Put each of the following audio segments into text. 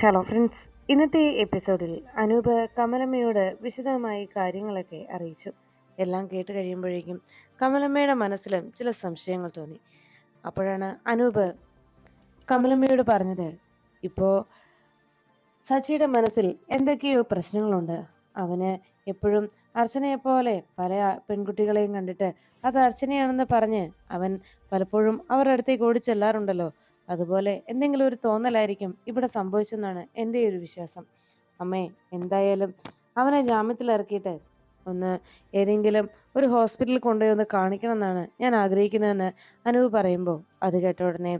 Hello friends ഇന്നത്തെ എപ്പിസോഡിൽ അനൂപ് കമലമ്മയോട് വിശദമായി കാര്യങ്ങളൊക്കെ അറിയിച്ചു. എല്ലാം കേട്ട് കഴിയുമ്പോഴേക്കും കമലമ്മയുടെ മനസ്സിലും ചില സംശയങ്ങൾ തോന്നി. അപ്പോഴാണ് അനൂപ് കമലമ്മയോട് പറഞ്ഞത് ഇപ്പോൾ സച്ചിയുടെ മനസ്സിൽ എന്തൊക്കെയോ പ്രശ്നങ്ങളുണ്ട്. അവന് എപ്പോഴും അർച്ചനയെ പോലെ പല പെൺകുട്ടികളെയും കണ്ടിട്ട് അത് അർച്ചനയാണെന്ന് പറഞ്ഞ് അവൻ പലപ്പോഴും അവരുടെ അടുത്തേക്ക് ഓടിച്ചെല്ലാറുണ്ടല്ലോ. അതുപോലെ എന്തെങ്കിലും ഒരു തോന്നലായിരിക്കും ഇവിടെ സംഭവിച്ചെന്നാണ് എന്റെ ഒരു വിശ്വാസം. അമ്മേ എന്തായാലും അവനെ ജാമ്യത്തിൽ ഇറക്കിയിട്ട് ഒന്ന് ഏതെങ്കിലും ഒരു ഹോസ്പിറ്റലിൽ കൊണ്ടുപോയി ഒന്ന് കാണിക്കണം എന്നാണ് ഞാൻ ആഗ്രഹിക്കുന്നതെന്ന് അനൂപ് പറയുമ്പോൾ അത് കേട്ട ഉടനെ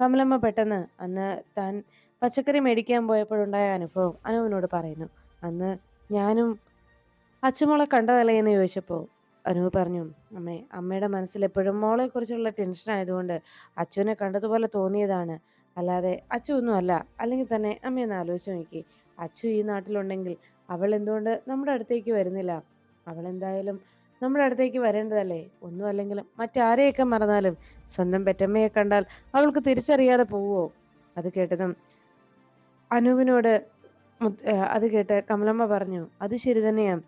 കമലമ്മ പെട്ടെന്ന് അന്ന് താൻ പച്ചക്കറി മേടിക്കാൻ പോയപ്പോഴുണ്ടായ അനുഭവം അനുവിനോട് പറയുന്നു. അന്ന് ഞാനും അച്ചുമോളെ കണ്ടതല്ലേ എന്ന് ചോദിച്ചപ്പോൾ അനു പറഞ്ഞു അമ്മേ അമ്മയുടെ മനസ്സിൽ എപ്പോഴും മോളെക്കുറിച്ചുള്ള ടെൻഷൻ ആയതുകൊണ്ട് അച്ചുവിനെ കണ്ടതുപോലെ തോന്നിയതാണ്. അല്ലാതെ അച്ചു ഒന്നും അല്ല അല്ലെങ്കിൽ തന്നെ അമ്മയെന്ന് ആലോചിച്ച് നോക്കി. അച്ചു ഈ നാട്ടിലുണ്ടെങ്കിൽ അവൾ എന്തുകൊണ്ട് നമ്മുടെ അടുത്തേക്ക് വരുന്നില്ല? അവൾ എന്തായാലും നമ്മുടെ അടുത്തേക്ക് വരേണ്ടതല്ലേ? ഒന്നും അല്ലെങ്കിലും മറ്റാരെയൊക്കെ മറന്നാലും സ്വന്തം പെറ്റമ്മയെ കണ്ടാൽ അവൾക്ക് തിരിച്ചറിയാതെ പോവോ? അത് കേട്ടതും അനുവിനോട് അത് കേട്ട് കമലമ്മ പറഞ്ഞു അത് ശരി തന്നെയാണ്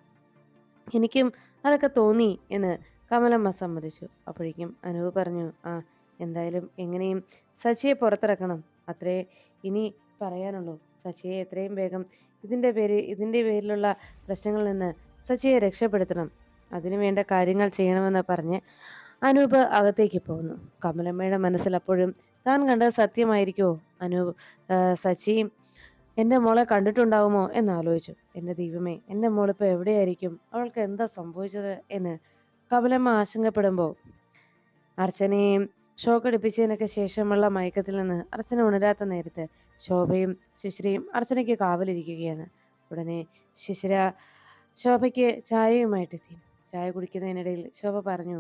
എനിക്കും അതൊക്കെ തോന്നി എന്ന് കമലമ്മ സമ്മതിച്ചു. അപ്പോഴേക്കും അനൂപ് പറഞ്ഞു ആ എന്തായാലും എങ്ങനെയും സച്ചിയെ പുറത്തിറക്കണം. അത്രേ ഇനി പറയാനുള്ളൂ. സച്ചിയെ എത്രയും വേഗം ഇതിന്റെ പേര് ഇതിന്റെ പേരിലുള്ള പ്രശ്നങ്ങളിൽ നിന്ന് സച്ചിയെ രക്ഷപ്പെടുത്തണം. അതിനു വേണ്ട കാര്യങ്ങൾ ചെയ്യണമെന്ന് പറഞ്ഞ് അനൂപ് അകത്തേക്ക് പോകുന്നു കമലമ്മയുടെ മനസ്സിൽ അപ്പോഴും താൻ കണ്ടത് സത്യമായിരിക്കുമോ അനൂപ് സച്ചിയും എന്റെ മോളെ കണ്ടിട്ടുണ്ടാവുമോ? എന്ന് ആലോചിച്ചു. എന്റെ ദൈവമേ എന്റെ മോളിപ്പോൾ എവിടെയായിരിക്കും? അവൾക്ക് എന്താ സംഭവിച്ചത്? എന്ന് കപിലമ്മ ആശങ്കപ്പെടുമ്പോൾ അർച്ചനയും ഷോക്കടിപ്പിച്ചതിനൊക്കെ ശേഷമുള്ള മയക്കത്തിൽ നിന്ന് അർച്ചന ഉണരാത്ത നേരത്ത് ശോഭയും ശിശിരയും അർച്ചനയ്ക്ക് കാവലിരിക്കുകയാണ്. ഉടനെ ശിശിര ശോഭയ്ക്ക് ചായയുമായിട്ടെത്തി ചായ കുടിക്കുന്നതിനിടയിൽ ശോഭ പറഞ്ഞു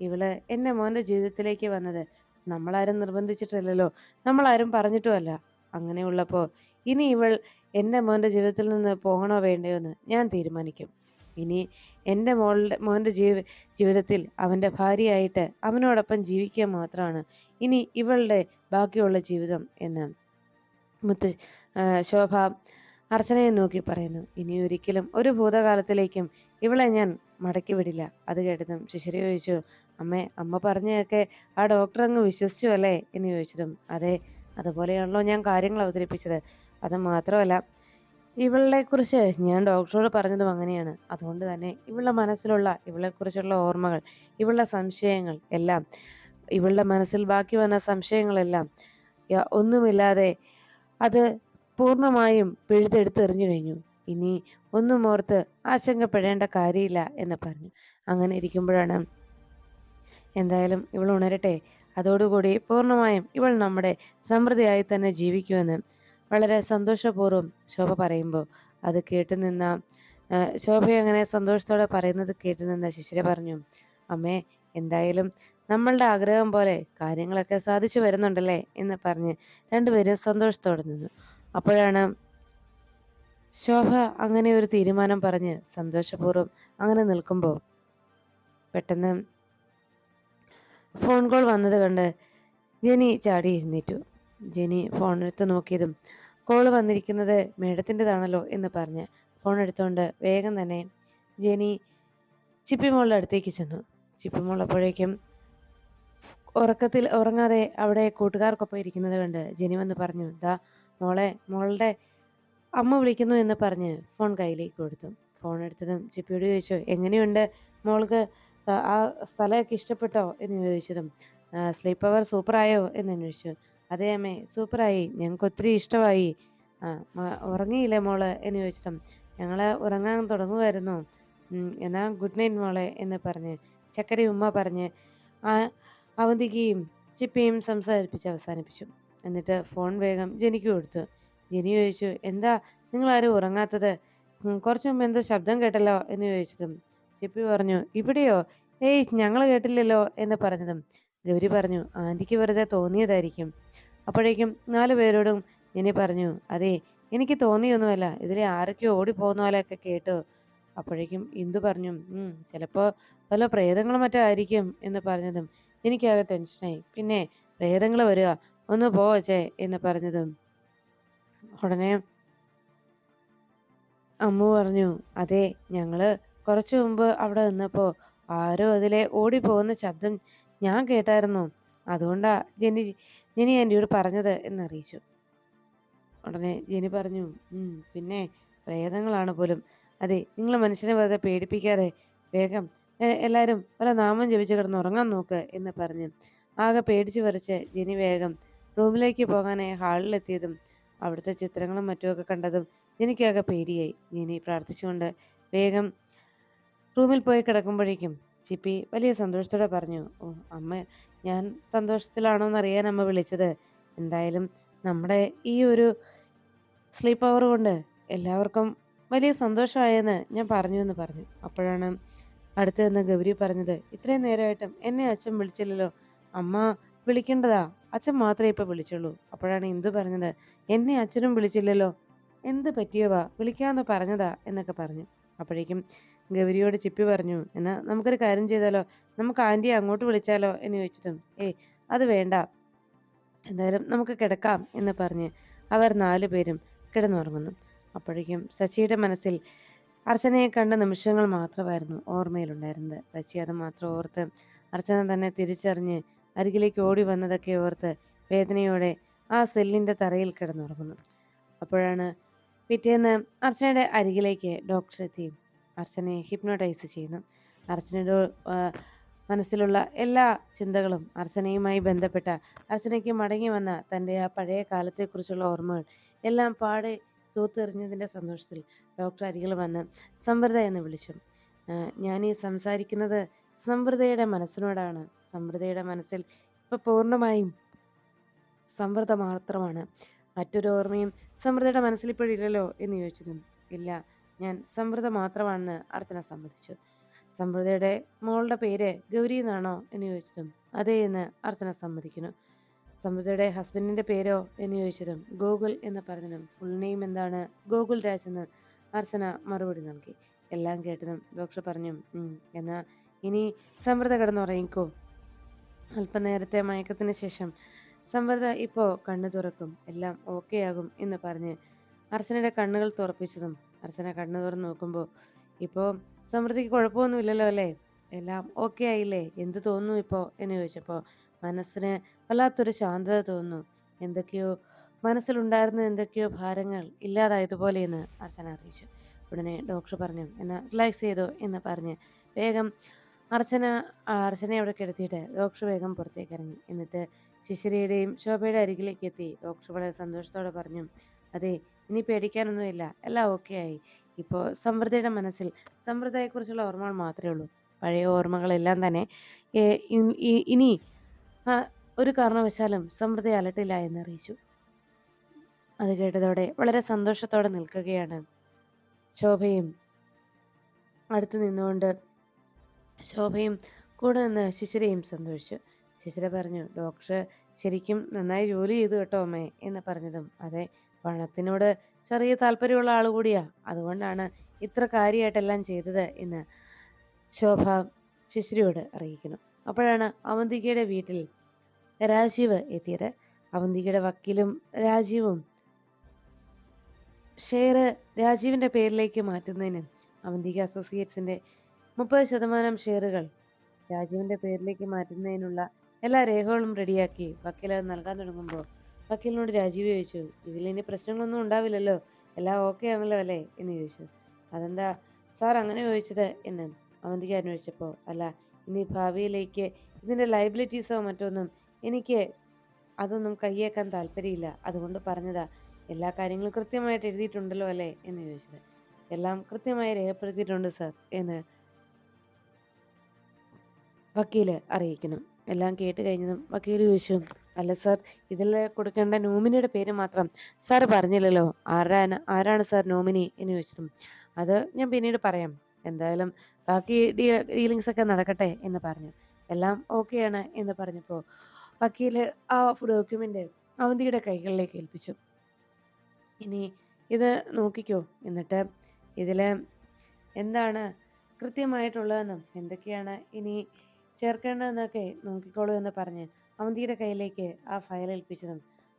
ഇവൾ എന്റെ മോന്റെ ജീവിതത്തിലേക്ക് വന്നത് നമ്മളാരും നിർബന്ധിച്ചിട്ടില്ലല്ലോ. നമ്മളാരും പറഞ്ഞിട്ടുമല്ല. അങ്ങനെയുള്ളപ്പോൾ ഇനി ഇവൾ എന്റെ മോന്റെ ജീവിതത്തിൽ നിന്ന് പോകണോ വേണ്ടയോ എന്ന് ഞാൻ തീരുമാനിക്കും. ഇനി എന്റെ മോളുടെ മോന്റെ ജീവി ജീവിതത്തിൽ അവന്റെ ഭാര്യയായിട്ട് അവനോടൊപ്പം ജീവിക്കുക മാത്രമാണ് ഇനി ഇവളുടെ ബാക്കിയുള്ള ജീവിതം എന്ന് മുത്ത് ശോഭ അർച്ചനയെ നോക്കി പറയുന്നു. ഇനി ഒരിക്കലും ഒരു ഭൂതകാലത്തിലേക്കും ഇവളെ ഞാൻ മടക്കി വിടില്ല. അത് കേട്ടതും ശിശിരി ചോദിച്ചു അമ്മേ അമ്മ പറഞ്ഞതൊക്കെ ആ ഡോക്ടർ അങ്ങ് വിശ്വസിച്ചു അല്ലേ? എന്ന് ചോദിച്ചതും അതെ അതുപോലെയാണല്ലോ ഞാൻ കാര്യങ്ങൾ അവതരിപ്പിച്ചത്. അത് മാത്രമല്ല ഇവളെക്കുറിച്ച് ഞാൻ ഡോക്ടറോട് പറഞ്ഞതും അങ്ങനെയാണ്. അതുകൊണ്ട് തന്നെ ഇവളുടെ മനസ്സിലുള്ള ഇവളെക്കുറിച്ചുള്ള ഓർമ്മകൾ ഇവളുടെ സംശയങ്ങൾ എല്ലാം ഇവളുടെ മനസ്സിൽ ബാക്കി വന്ന സംശയങ്ങളെല്ലാം ഒന്നുമില്ലാതെ അത് പൂർണമായും പിഴുതെടുത്തെറിഞ്ഞു കഴിഞ്ഞു. ഇനി ഒന്നും ഓർത്ത് ആശങ്കപ്പെടേണ്ട കാര്യമില്ല എന്ന് പറഞ്ഞു. അങ്ങനെ ഇരിക്കുമ്പോഴാണ് എന്തായാലും ഇവൾ ഉണരട്ടെ. അതോടുകൂടി പൂർണമായും ഇവൾ നമ്മുടെ സമൃദ്ധിയായി തന്നെ ജീവിക്കുമെന്ന് വളരെ സന്തോഷപൂർവം ശോഭ പറയുമ്പോൾ അത് കേട്ടു നിന്ന ശോഭ അങ്ങനെ സന്തോഷത്തോടെ പറയുന്നത് കേട്ടു നിന്ന ശിശിര പറഞ്ഞു അമ്മേ എന്തായാലും നമ്മളുടെ ആഗ്രഹം പോലെ കാര്യങ്ങളൊക്കെ സാധിച്ചു വരുന്നുണ്ടല്ലേ? എന്ന് പറഞ്ഞ് രണ്ടുപേരും സന്തോഷത്തോടെ നിന്നു. അപ്പോഴാണ് ശോഭ അങ്ങനെ ഒരു തീരുമാനം പറഞ്ഞ് സന്തോഷപൂർവം അങ്ങനെ നിൽക്കുമ്പോൾ പെട്ടെന്ന് ഫോൺ കോൾ വന്നത് കണ്ട് ജെനി ചാടി എഴുന്നേറ്റു. ജെനി ഫോൺ എടുത്ത് നോക്കിയതും കോൾ വന്നിരിക്കുന്നത് മേഡത്തിന്റെതാണല്ലോ എന്ന് പറഞ്ഞ് ഫോൺ എടുത്തുകൊണ്ട് വേഗം തന്നെ ജെനി ചിപ്പിമോളുടെ അടുത്തേക്ക് ചെന്നു. ചിപ്പിമോൾ അപ്പോഴേക്കും ഉറക്കത്തിൽ ഉറങ്ങാതെ അവിടെ കൂട്ടുകാർക്കൊപ്പം ഇരിക്കുന്നത് കണ്ട് ജെനി വന്ന് പറഞ്ഞു ദാ മോളെ മോളുടെ അമ്മ വിളിക്കുന്നു എന്ന് പറഞ്ഞ് ഫോൺ കയ്യിലേക്ക് കൊടുത്തു. ഫോൺ എടുത്തതും ചിപ്പിയോട് ചോദിച്ചു എങ്ങനെയുണ്ട്? മോൾക്ക് ആ സ്ഥലമൊക്കെ ഇഷ്ടപ്പെട്ടോ? എന്ന് ചോദിച്ചതും സ്ലീപ്പ് അവർ സൂപ്പറായോ? എന്ന് അന്വേഷിച്ചു. അതെ അമ്മേ സൂപ്പറായി. ഞങ്ങൾക്ക് ഒത്തിരി ഇഷ്ടമായി. ആ ഉറങ്ങിയില്ലേ മോൾ? എന്ന് ചോദിച്ചിട്ടും ഞങ്ങൾ ഉറങ്ങാൻ തുടങ്ങുമായിരുന്നു എന്നാ ഗുഡ് നൈറ്റ് മോളെ എന്ന് പറഞ്ഞ് ചക്കര ഉമ്മ പറഞ്ഞ് ആ അവന്തികയും ചിപ്പിയും സംസാരിപ്പിച്ച് അവസാനിപ്പിച്ചു. എന്നിട്ട് ഫോൺ വേഗം ജനിക്ക് കൊടുത്തു. ജനി ചോദിച്ചു എന്താ നിങ്ങളാരും ഉറങ്ങാത്തത്? കുറച്ച് മുമ്പ് എന്തോ ശബ്ദം കേട്ടല്ലോ? എന്ന് ചോദിച്ചതും ചിപ്പി പറഞ്ഞു ഇവിടെയോ? ഏയ് ഞങ്ങൾ കേട്ടില്ലല്ലോ എന്ന് പറഞ്ഞതും ഗൗരി പറഞ്ഞു ആന്റിക്ക് വെറുതെ തോന്നിയതായിരിക്കും. അപ്പോഴേക്കും നാല് പേരോടും ഇനി പറഞ്ഞു അതെ എനിക്ക് തോന്നിയൊന്നുമല്ല ഇതിലെ ആരൊക്കെ ഓടിപ്പോകുന്ന പോലെയൊക്കെ കേട്ടു അപ്പോഴേക്കും ഇന്ദു പറഞ്ഞു ചിലപ്പോൾ പല പ്രേതങ്ങളും മറ്റോ ആയിരിക്കും എന്ന് പറഞ്ഞതും എനിക്കാകെ ടെൻഷനായി. പിന്നെ പ്രേതങ്ങൾ വരിക ഒന്ന് പോവച്ചേ എന്ന് പറഞ്ഞതും ഉടനെ അമ്മു പറഞ്ഞു അതെ ഞങ്ങൾ കുറച്ചു മുമ്പ് അവിടെ നിന്നപ്പോൾ ആരോ അതിലെ ഓടിപ്പോകുന്ന ശബ്ദം ഞാൻ കേട്ടായിരുന്നു. അതുകൊണ്ടാ ജെനി ജെനി ആന്റിയോട് പറഞ്ഞത് എന്നറിയിച്ചു. ഉടനെ ജെനി പറഞ്ഞു പിന്നെ പ്രേതങ്ങളാണ് പോലും. അതെ നിങ്ങൾ മനുഷ്യനെ വെറുതെ പേടിപ്പിക്കാതെ വേഗം എല്ലാവരും പല നാമം ജപിച്ച് കിടന്ന് ഉറങ്ങാൻ നോക്ക് എന്ന് പറഞ്ഞു. ആകെ പേടിച്ചു വരച്ച് ജെനി വേഗം റൂമിലേക്ക് പോകാനായി ഹാളിലെത്തിയതും അവിടുത്തെ ചിത്രങ്ങളും മറ്റുമൊക്കെ കണ്ടതും ജെനിക്കാകെ പേടിയായി. ജെനി പ്രാർത്ഥിച്ചുകൊണ്ട് വേഗം റൂമിൽ പോയി കിടക്കുമ്പോഴേക്കും ചിപ്പി വലിയ സന്തോഷത്തോടെ പറഞ്ഞു ഓ അമ്മ ഞാൻ സന്തോഷത്തിലാണോ എന്നറിയാൻ അമ്മ വിളിച്ചത്. എന്തായാലും നമ്മുടെ ഈ ഒരു സ്ലീപ്പ് അവർ കൊണ്ട് എല്ലാവർക്കും വലിയ സന്തോഷമായെന്ന് ഞാൻ പറഞ്ഞു എന്ന് പറഞ്ഞു. അപ്പോഴാണ് അടുത്ത് നിന്ന് ഗൗരി പറഞ്ഞത് ഇത്രയും നേരമായിട്ടും എന്നെ അച്ഛൻ വിളിച്ചില്ലല്ലോ. അമ്മ വിളിക്കേണ്ടതാ. അച്ഛൻ മാത്രമേ ഇപ്പോൾ വിളിച്ചുള്ളൂ. അപ്പോഴാണ് ഇന്ദു പറഞ്ഞത് എന്നെ അച്ഛനും വിളിച്ചില്ലല്ലോ. എന്ത് പറ്റിയവാ? വിളിക്കാമെന്ന് പറഞ്ഞതാ എന്നൊക്കെ പറഞ്ഞു. അപ്പോഴേക്കും ഗൗരിയോട് ചിപ്പി പറഞ്ഞു എന്നാ നമുക്കൊരു കാര്യം ചെയ്താലോ? നമുക്ക് ആന്റിയെ അങ്ങോട്ട് വിളിച്ചാലോ? എന്ന് ചോദിച്ചിട്ടും ഏയ് അത് വേണ്ട. എന്തായാലും നമുക്ക് കിടക്കാം എന്ന് പറഞ്ഞ് അവർ നാലു പേരും കിടന്നുറങ്ങുന്നു. അപ്പോഴേക്കും ശശിയുടെ മനസ്സിൽ അർച്ചനയെ കണ്ട നിമിഷങ്ങൾ മാത്രമായിരുന്നു ഓർമ്മയിലുണ്ടായിരുന്നത്. ശശി അത് മാത്രം ഓർത്ത് അർച്ചന തന്നെ തിരിച്ചറിഞ്ഞ് അരികിലേക്ക് ഓടി വന്നതൊക്കെ ഓർത്ത് വേദനയോടെ ആ സെല്ലിന്റെ തറയിൽ കിടന്നുറങ്ങുന്നു. അപ്പോഴാണ് പിറ്റേന്ന് അർച്ചനയുടെ അരികിലേക്ക് ഡോക്ടർ എത്തി. അർച്ചനയെ ഹിപ്നോട്ടൈസ് ചെയ്യുന്നു. അർച്ചനയുടെ മനസ്സിലുള്ള എല്ലാ ചിന്തകളും അർച്ചനയുമായി ബന്ധപ്പെട്ട അർച്ചനയ്ക്ക് മടങ്ങി വന്ന തന്റെ ആ പഴയ കാലത്തെക്കുറിച്ചുള്ള ഓർമ്മകൾ എല്ലാം പാടെ തൂത്തെറിഞ്ഞതിന്റെ സന്തോഷത്തിൽ ഡോക്ടർ അരികിൽ വന്ന് സമൃദ്ധ എന്ന് വിളിച്ചു. ഞാൻ ഈ സംസാരിക്കുന്നത് സമൃദ്ധയുടെ മനസ്സിനോടാണ്. സമൃദ്ധയുടെ മനസ്സിൽ ഇപ്പം പൂർണമായും സമൃദ്ധ മാത്രമാണ്. മറ്റൊരു ഓർമ്മയും സമൃദ്ധയുടെ മനസ്സിൽ ഇപ്പോഴില്ലല്ലോ എന്ന് ചോദിച്ചതും ഇല്ല. ഞാൻ സമൃദ്ധ മാത്രമാണെന്ന് അർച്ചന സമ്മതിച്ചു. സമൃദ്ധയുടെ മോളുടെ പേര് ഗൗരി എന്നാണോ എന്ന് ചോദിച്ചതും അതെ എന്ന് അർച്ചന സമ്മതിക്കുന്നു. സമൃദ്ധയുടെ ഹസ്ബൻഡിന്റെ പേരോ എന്ന് ചോദിച്ചതും ഗോകുൽ എന്ന് പറഞ്ഞതും ഫുൾ നെയിം എന്താണ് ഗോകുൽ രാജ് എന്ന് അർച്ചന മറുപടി നൽകി. എല്ലാം കേട്ടതും ഡോക്ടർ പറഞ്ഞു "ഉം, എന്നാ ഇനി സമൃദ്ധ കിടന്നുറങ്ങിക്കോ അല്പനേരത്തെ മയക്കത്തിന് ശേഷം സമൃദ്ധ ഇപ്പോൾ കണ്ണു തുറക്കും എല്ലാം ഓക്കെ ആകും എന്ന് പറഞ്ഞ് അർച്ചനയുടെ കണ്ണുകൾ തുറപ്പിച്ചതും അർച്ചന കണ്ണു തുറന്ന് നോക്കുമ്പോൾ ഇപ്പോൾ സമൃദ്ധിക്ക് കുഴപ്പമൊന്നുമില്ലല്ലോ അല്ലേ? എല്ലാം ഓക്കെ ആയില്ലേ? എന്ത് തോന്നുന്നു ഇപ്പോൾ എന്ന് ചോദിച്ചപ്പോൾ മനസ്സിന് വല്ലാത്തൊരു ശാന്തത തോന്നുന്നു. എന്തൊക്കെയോ മനസ്സിലുണ്ടായിരുന്ന എന്തൊക്കെയോ ഭാരങ്ങൾ ഇല്ലാതായതുപോലെ എന്ന് അർച്ചന അറിയിച്ചു. ഉടനെ ഡോക്ടർ പറഞ്ഞു എന്നാൽ റിലാക്സ് ചെയ്തോ എന്ന് പറഞ്ഞ് വേഗം അർച്ചന അർച്ചനയെ അവിടെ കിടത്തിയിട്ട് ഡോക്ടർ വേഗം പുറത്തേക്ക് ഇറങ്ങി. എന്നിട്ട് ശിശിരയുടെയും ശോഭയുടെ അരികിലേക്ക് എത്തി. ഡോക്ടർ വളരെ സന്തോഷത്തോടെ പറഞ്ഞു അതെ ഇനി പേടിക്കാനൊന്നുമില്ല എല്ലാം ഓക്കെ ആയി. ഇപ്പോൾ സമൃദ്ധയുടെ മനസ്സിൽ സമൃദ്ധയെക്കുറിച്ചുള്ള ഓർമ്മകൾ മാത്രമേ ഉള്ളൂ. പഴയ ഓർമ്മകളെല്ലാം തന്നെ ഇനി ഒരു കാരണവശാലും സമൃദ്ധി അലട്ടില്ല എന്നറിയിച്ചു അത് കേട്ടതോടെ വളരെ സന്തോഷത്തോടെ നിൽക്കുകയാണ് ശോഭയും. അടുത്ത് നിന്നുകൊണ്ട് ശോഭയും കൂടെ നിന്ന് ശിശിരയും സന്തോഷിച്ചു. ശിശിര പറഞ്ഞു ഡോക്ടർ ശരിക്കും നന്നായി ജോലി ചെയ്തു കേട്ടോ അമ്മേ എന്ന് പറഞ്ഞതും അതെ പണത്തിനോട് ചെറിയ താല്പര്യമുള്ള ആൾ കൂടിയാ. അതുകൊണ്ടാണ് ഇത്ര കാര്യമായിട്ടെല്ലാം ചെയ്തത് എന്ന് ശോഭ ശിശിരിയോട് അറിയിക്കുന്നു. അപ്പോഴാണ് അവന്തികയുടെ വീട്ടിൽ രാജീവ് എത്തിയത്. അവന്തികയുടെ വക്കീലും രാജീവും ഷെയർ രാജീവിന്റെ പേരിലേക്ക് മാറ്റുന്നതിന് അവന്തിക അസോസിയേറ്റ്സിന്റെ മുപ്പത് ശതമാനം ഷെയറുകൾ രാജീവിന്റെ പേരിലേക്ക് മാറ്റുന്നതിനുള്ള എല്ലാ രേഖകളും റെഡിയാക്കി വക്കീൽ അത് നൽകാൻ തുടങ്ങുമ്പോൾ വക്കീലിനോട് രാജീവ് ചോദിച്ചു ഇതിൽ ഇനി പ്രശ്നങ്ങളൊന്നും ഉണ്ടാവില്ലല്ലോ? എല്ലാം ഓക്കെ ആണല്ലോ അല്ലേ? എന്ന് ചോദിച്ചു. അതെന്താ? സാർ അങ്ങനെ ചോദിച്ചത് എന്ന് അവന്തിക അന്വേഷിച്ചപ്പോൾ അല്ല ഇനി ഭാവിയിലേക്ക് ഇതിന്റെ ലൈബിലിറ്റീസോ മറ്റൊന്നും എനിക്ക് അതൊന്നും കയ്യേക്കാൻ താല്പര്യമില്ല. അതുകൊണ്ട് പറഞ്ഞതാ. എല്ലാ കാര്യങ്ങളും കൃത്യമായിട്ട് എഴുതിയിട്ടുണ്ടല്ലോ അല്ലേ? എന്ന് ചോദിച്ചത്. എല്ലാം കൃത്യമായി രേഖപ്പെടുത്തിയിട്ടുണ്ട് സർ എന്ന് വക്കീൽ അറിയിക്കുന്നു. എല്ലാം കേട്ട് കഴിഞ്ഞതും വക്കീൽ ചോദിച്ചു അല്ല സാർ ഇതിൽ കൊടുക്കേണ്ട നോമിനിയുടെ പേര് മാത്രം സാർ പറഞ്ഞില്ലല്ലോ ആരാണ് ആരാണ് സാർ നോമിനി? എന്ന് ചോദിച്ചതും. അത് ഞാൻ പിന്നീട് പറയാം എന്തായാലും ബാക്കി ഡീലിങ്സ് ഒക്കെ നടക്കട്ടെ എന്ന് പറഞ്ഞു. എല്ലാം ഓക്കെയാണ് എന്ന് പറഞ്ഞപ്പോൾ വക്കീൽ ആ ഡോക്യുമെന്റ് അവന്തിയുടെ കൈകളിലേക്ക് ഏൽപ്പിച്ചു. ഇനി ഇത് നോക്കിക്കോ എന്നിട്ട് ഇതിൽ എന്താണ് കൃത്യമായിട്ടുള്ളതെന്നും എന്തൊക്കെയാണ് ഇനി ചേർക്കേണ്ടതെന്നൊക്കെ നോക്കിക്കോളൂ എന്ന് പറഞ്ഞ് അവന്തിയുടെ കയ്യിലേക്ക് ആ ഫയൽ ഏൽപ്പിച്ചതും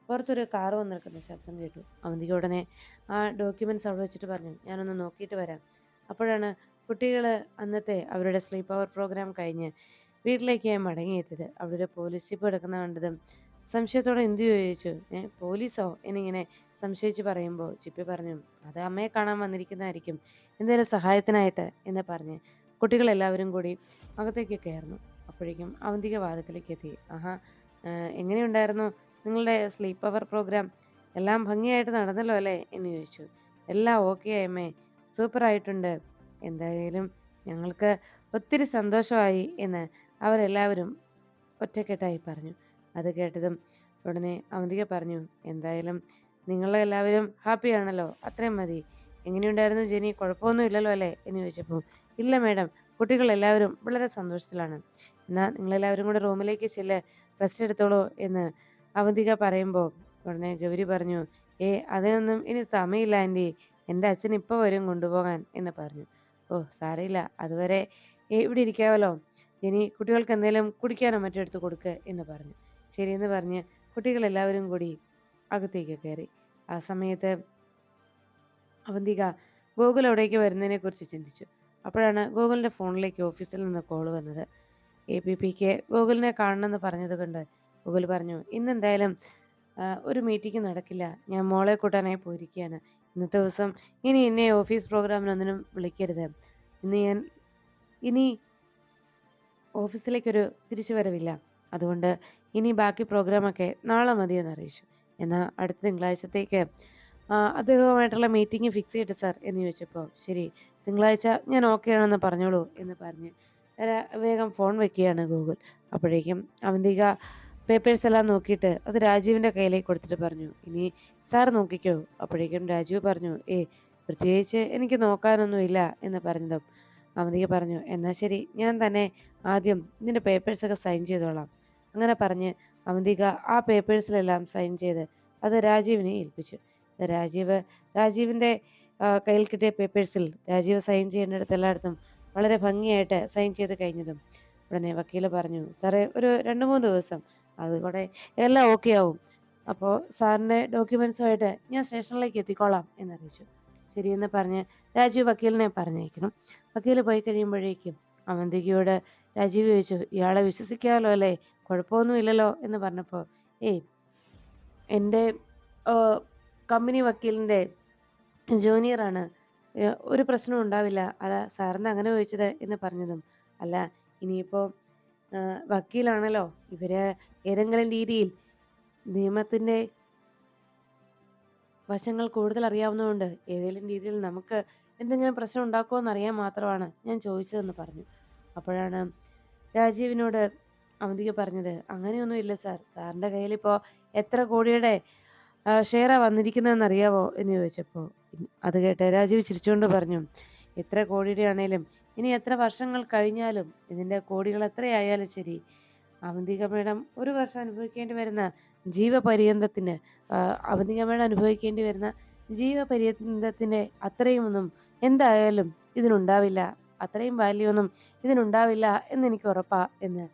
പുറത്തൊരു കാർ വന്ന് നിൽക്കുന്ന ശബ്ദം കേട്ടു. അവന്തിക ഉടനെ ആ ഡോക്യുമെന്റ്സ് അവിടെ വെച്ചിട്ട് പറഞ്ഞു ഞാനൊന്ന് നോക്കിയിട്ട് വരാം. അപ്പോഴാണ് കുട്ടികൾ അന്നത്തെ അവരുടെ സ്ലീപ്പ് അവർ പ്രോഗ്രാം കഴിഞ്ഞ് വീട്ടിലേക്ക് മടങ്ങിയെത്തിയത്. അവിടെ ഒരു പോലീസ് ജീപ്പ് കിടക്കുന്ന കണ്ടതും സംശയത്തോടെ എന്തു ചോദിച്ചു? ഏ പോലീസോ എന്നിങ്ങനെ സംശയിച്ച് പറയുമ്പോൾ ചിപ്പി പറഞ്ഞു അത് അമ്മയെ കാണാൻ വന്നിരിക്കുന്നതായിരിക്കും. എന്തെങ്കിലും സഹായത്തിനായിട്ട് എന്ന് പറഞ്ഞ് കുട്ടികളെല്ലാവരും കൂടി അകത്തേക്ക് കയറുന്നു അപ്പോഴേക്കും അവന്തിക വാദത്തിലേക്ക് എത്തി. ആഹാ എങ്ങനെയുണ്ടായിരുന്നു നിങ്ങളുടെ സ്ലീപ്പ് അവർ പ്രോഗ്രാം? എല്ലാം ഭംഗിയായിട്ട് നടന്നല്ലോ അല്ലേ? എന്ന് ചോദിച്ചു. എല്ലാം ഓക്കെ അമ്മേ സൂപ്പറായിട്ടുണ്ട്. എന്തായാലും ഞങ്ങൾക്ക് ഒത്തിരി സന്തോഷമായി എന്ന് അവരെല്ലാവരും ഒറ്റക്കെട്ടായി പറഞ്ഞു. അത് കേട്ടതും ഉടനെ അവന്തിക പറഞ്ഞു എന്തായാലും നിങ്ങളെല്ലാവരും ഹാപ്പിയാണല്ലോ. അത്രയും മതി. എങ്ങനെയുണ്ടായിരുന്നു ജെനി കുഴപ്പമൊന്നും ഇല്ലല്ലോ അല്ലേ? എന്ന് ചോദിച്ചപ്പോൾ ഇല്ല മേഡം. കുട്ടികളെല്ലാവരും വളരെ സന്തോഷത്തിലാണ്. എന്നാൽ നിങ്ങളെല്ലാവരും കൂടെ റൂമിലേക്ക് ചെല്ല് റെസ്റ്റ് എടുത്തോളൂ എന്ന് അവന്തിക പറയുമ്പോൾ ഉടനെ ഗൗരി പറഞ്ഞു ഏ അതിനൊന്നും ഇനി സമയമില്ല ആന്റി എന്റെ അച്ഛൻ ഇപ്പോൾ വരും കൊണ്ടുപോകാൻ എന്ന് പറഞ്ഞു. ഓ സാരമില്ല. അതുവരെ ഇവിടെ ഇരിക്കാമല്ലോ ഇനി കുട്ടികൾക്ക് എന്തെങ്കിലും കുടിക്കാനോ മറ്റോ എടുത്ത് കൊടുക്ക് എന്ന് പറഞ്ഞു. ശരിയെന്ന് പറഞ്ഞ് കുട്ടികളെല്ലാവരും കൂടി അകത്തേക്ക് കയറി. ആ സമയത്ത് അവന്തിക ഗൂഗിൾ അവിടേക്ക് വരുന്നതിനെ കുറിച്ച് ചിന്തിച്ചു. അപ്പോഴാണ് ഗൂഗിളിന്റെ ഫോണിലേക്ക് ഓഫീസിൽ നിന്ന് കോൾ വന്നത്. എ പി പിക്ക് ഗൂഗിളിനെ കാണണമെന്ന് പറഞ്ഞത് കൊണ്ട് ഗൂഗിൾ പറഞ്ഞു ഇന്ന് എന്തായാലും ഒരു മീറ്റിംഗ് നടക്കില്ല. ഞാൻ മോളെ കൂട്ടാനായി പോയിരിക്കുകയാണ്. ഇന്നത്തെ ദിവസം ഇനി എന്നെ ഓഫീസ് പ്രോഗ്രാമിനൊന്നിനും വിളിക്കരുത്. ഇന്ന് ഞാൻ ഇനി ഓഫീസിലേക്കൊരു തിരിച്ചു വരവില്ല അതുകൊണ്ട് ഇനി ബാക്കി പ്രോഗ്രാമൊക്കെ നാളെ മതിയെന്ന് അറിയിച്ചു. എന്നാൽ അടുത്ത തിങ്കളാഴ്ചത്തേക്ക് അദ്ദേഹവുമായിട്ടുള്ള മീറ്റിംഗ് ഫിക്സ് ചെയ്തിട്ട് സാർ എന്ന് ചോദിച്ചപ്പോൾ ശരി തിങ്കളാഴ്ച ഞാൻ ഓക്കെ ആണെന്ന് പറഞ്ഞോളൂ എന്ന് പറഞ്ഞ് വേഗം ഫോൺ വെക്കുകയാണ് ഗൂഗിൾ. അപ്പോഴേക്കും അവന്തിക പേപ്പേഴ്സ് എല്ലാം നോക്കിയിട്ട് അത് രാജീവിന്റെ കയ്യിലേക്ക് കൊടുത്തിട്ട് പറഞ്ഞു ഇനി സാർ നോക്കിക്കോ. അപ്പോഴേക്കും രാജീവ് പറഞ്ഞു ഏ പ്രത്യേകിച്ച് എനിക്ക് നോക്കാനൊന്നുമില്ല എന്ന് പറഞ്ഞതും അവന്തിക പറഞ്ഞു എന്നാൽ ശരി ഞാൻ തന്നെ ആദ്യം ഇതിന്റെ പേപ്പേഴ്സൊക്കെ സൈൻ ചെയ്തോളാം. അങ്ങനെ പറഞ്ഞ് അവന്തിക ആ പേപ്പേഴ്സിലെല്ലാം സൈൻ ചെയ്ത് അത് രാജീവിനെ ഏൽപ്പിച്ചു. രാജീവ് രാജീവിന്റെ കയ്യിൽ കിട്ടിയ പേപ്പേഴ്സിൽ രാജീവ് സൈൻ ചെയ്യേണ്ടിടത്ത് എല്ലായിടത്തും വളരെ ഭംഗിയായിട്ട് സൈൻ ചെയ്ത് കഴിഞ്ഞതും ഉടനെ വക്കീൽ പറഞ്ഞു സാറേ ഒരു രണ്ട് മൂന്ന് ദിവസം അതുകൂടെ എല്ലാം ഓക്കെ ആവും. അപ്പോൾ സാറിന്റെ ഡോക്യുമെൻസുമായിട്ട് ഞാൻ സ്റ്റേഷനിലേക്ക് എത്തിക്കോളാം എന്നറിയിച്ചു. ശരിയെന്ന് പറഞ്ഞ് രാജീവ് വക്കീലിനെ പറഞ്ഞേക്കണം വക്കീൽ പോയി കഴിയുമ്പോഴേക്കും അവന്തികയോട് രാജീവ് ചോദിച്ചു ഇയാളെ വിശ്വസിക്കാമല്ലോ അല്ലേ? കുഴപ്പമൊന്നുമില്ലല്ലോ എന്ന് പറഞ്ഞപ്പോൾ ഏയ് എന്റെ കമ്പനി വക്കീലിന്റെ ജൂനിയറാണ്. ഒരു പ്രശ്നവും ഉണ്ടാവില്ല. അല്ല സാറിന് അങ്ങനെ ചോദിച്ചത് എന്ന് പറഞ്ഞതും. അല്ല ഇനിയിപ്പോൾ വക്കീലാണല്ലോ. ഇവർ ഏതെങ്കിലും രീതിയിൽ നിയമത്തിന്റെ വശങ്ങൾ കൂടുതൽ അറിയാവുന്നതുകൊണ്ട് ഏതെങ്കിലും രീതിയിൽ നമുക്ക് എന്തെങ്കിലും പ്രശ്നം ഉണ്ടാക്കുമോ എന്നറിയാൻ മാത്രമാണ് ഞാൻ ചോദിച്ചതെന്ന് പറഞ്ഞു. അപ്പോഴാണ് രാജീവിനോട് അവന്തിക പറഞ്ഞത് അങ്ങനെയൊന്നും ഇല്ല സാർ. സാറിന്റെ കയ്യിലിപ്പോൾ എത്ര കോടിയുടെ ഷെയറാണ് വന്നിരിക്കുന്നതെന്ന് അറിയാവോ എന്ന് ചോദിച്ചപ്പോൾ അത് കേട്ട് രാജീവ് ചിരിച്ചുകൊണ്ട് പറഞ്ഞു എത്ര കോടിയുടെ ഇനി എത്ര വർഷങ്ങൾ കഴിഞ്ഞാലും ഇതിന്റെ കോടികൾ എത്രയായാലും ശരി അവന്തിക മേഡം ഒരു വർഷം അനുഭവിക്കേണ്ടി വരുന്ന ജീവപര്യന്തത്തിന് അവന്തിക മേഡം അനുഭവിക്കേണ്ടി വരുന്ന ജീവപര്യന്തത്തിന്റെ അത്രയുമൊന്നും എന്തായാലും ഇതിനുണ്ടാവില്ല അത്രയും വാല്യൂ ഒന്നും ഇതിനുണ്ടാവില്ല എന്ന് എനിക്ക് ഉറപ്പാ എന്ന്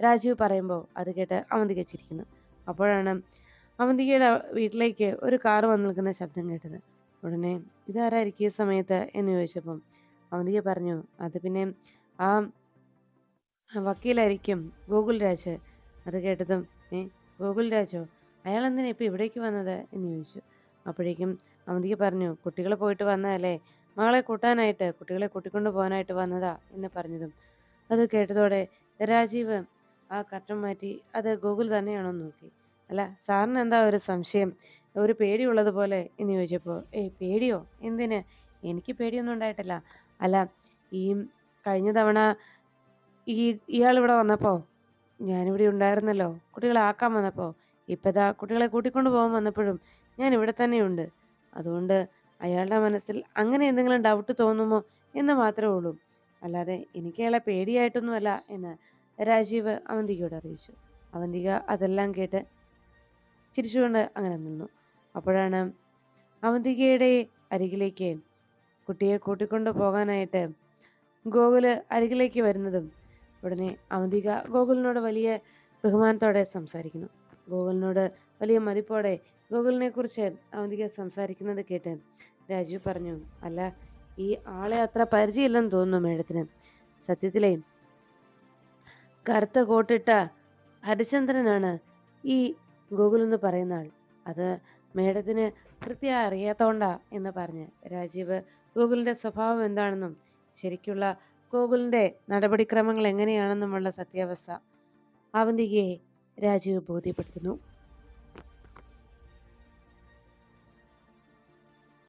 രാജീവ് പറയുമ്പോൾ അത് കേട്ട് അവന്തിക ചിരിക്കുന്നു. അപ്പോഴാണ് അവന്തികയുടെ വീട്ടിലേക്ക് ഒരു കാറ് വന്നു നിൽക്കുന്ന ശബ്ദം കേട്ടത്. ഉടനെ ഇതാരായിരിക്കും ഈ സമയത്ത്? എന്ന് ചോദിച്ചപ്പം അവന്തിക പറഞ്ഞു അത് പിന്നെ ആ വക്കീലായിരിക്കും ഗോകുൽ രാജ്. അത് കേട്ടതും ഏ ഗോകുൽ രാജോ? അയാൾ എന്തിനാ ഇപ്പം ഇവിടേക്ക് വന്നത്? എന്ന് ചോദിച്ചു. അപ്പോഴേക്കും അവന്തിക പറഞ്ഞു കുട്ടികൾ പോയിട്ട് വന്നതല്ലേ? മകളെ കൂട്ടാനായിട്ട് കുട്ടികളെ കൂട്ടിക്കൊണ്ട് പോകാനായിട്ട് വന്നതാ എന്ന് പറഞ്ഞതും. അത് കേട്ടതോടെ രാജീവ് ആ കർട്ടൻ മാറ്റി അത് ഗോകുൽ തന്നെയാണോ നോക്കി. അല്ല സാറിന് എന്താ ഒരു സംശയം? ഒരു പേടിയുള്ളത് പോലെ എന്ന് ചോദിച്ചപ്പോൾ ഏയ് പേടിയോ? എന്തിന്? എനിക്ക് പേടിയൊന്നും ഉണ്ടായിട്ടില്ല. അല്ല ഈ കഴിഞ്ഞ തവണ ഈ ഇയാൾ ഇവിടെ വന്നപ്പോൾ ഞാനിവിടെ ഉണ്ടായിരുന്നല്ലോ കുട്ടികളെ ആക്കാൻ വന്നപ്പോൾ ഇപ്പം ഇതാ കുട്ടികളെ കൂട്ടിക്കൊണ്ട് പോകാൻ വന്നപ്പോഴും ഞാൻ ഇവിടെ തന്നെയുണ്ട്. അതുകൊണ്ട് അയാളുടെ മനസ്സിൽ അങ്ങനെ എന്തെങ്കിലും ഡൗട്ട് തോന്നുമോ എന്ന് മാത്രമേ ഉള്ളൂ. അല്ലാതെ എനിക്ക് അയാളെ പേടിയായിട്ടൊന്നുമല്ല എന്ന് രാജീവ് അവന്തികയോട് അറിയിച്ചു. അവന്തിക അതെല്ലാം കേട്ട് ചിരിച്ചുകൊണ്ട് അങ്ങനെ നിന്നു. അപ്പോഴാണ് അവന്തികയുടെ അരികിലേക്ക് കുട്ടിയെ കൂട്ടിക്കൊണ്ട് പോകാനായിട്ട് ഗോകുൽ അരികിലേക്ക് വരുന്നതും ഉടനെ അവന്തിക ഗോകുലിനോട് വലിയ ബഹുമാനത്തോടെ സംസാരിക്കുന്നു. ഗോകുലിനോട് വലിയ മതിപ്പോടെ ഗോകുലിനെ കുറിച്ച് അവന്തിക സംസാരിക്കുന്നത് കേട്ട് രാജീവ് പറഞ്ഞു അല്ല ഈ ആളെ അത്ര പരിചയമില്ലെന്ന് തോന്നുന്നു മേഡത്തിന്. സത്യത്തിലേ കറുത്ത കോട്ടിട്ട ഹരിചന്ദ്രനാണ് ഈ ഗോകുൽ എന്ന് പറയുന്ന ആൾ. അത് മേഡത്തിന് കൃത്യമായി അറിയാത്തോണ്ടാ എന്ന് പറഞ്ഞ്. രാജീവ് ഗൂഗിളിന്റെ സ്വഭാവം എന്താണെന്നും ശരിക്കുള്ള ഗൂഗിളിന്റെ നടപടിക്രമങ്ങൾ എങ്ങനെയാണെന്നുമുള്ള സത്യാവസ്ഥ അവന്തികയെ രാജീവ് ബോധ്യപ്പെടുത്തുന്നു.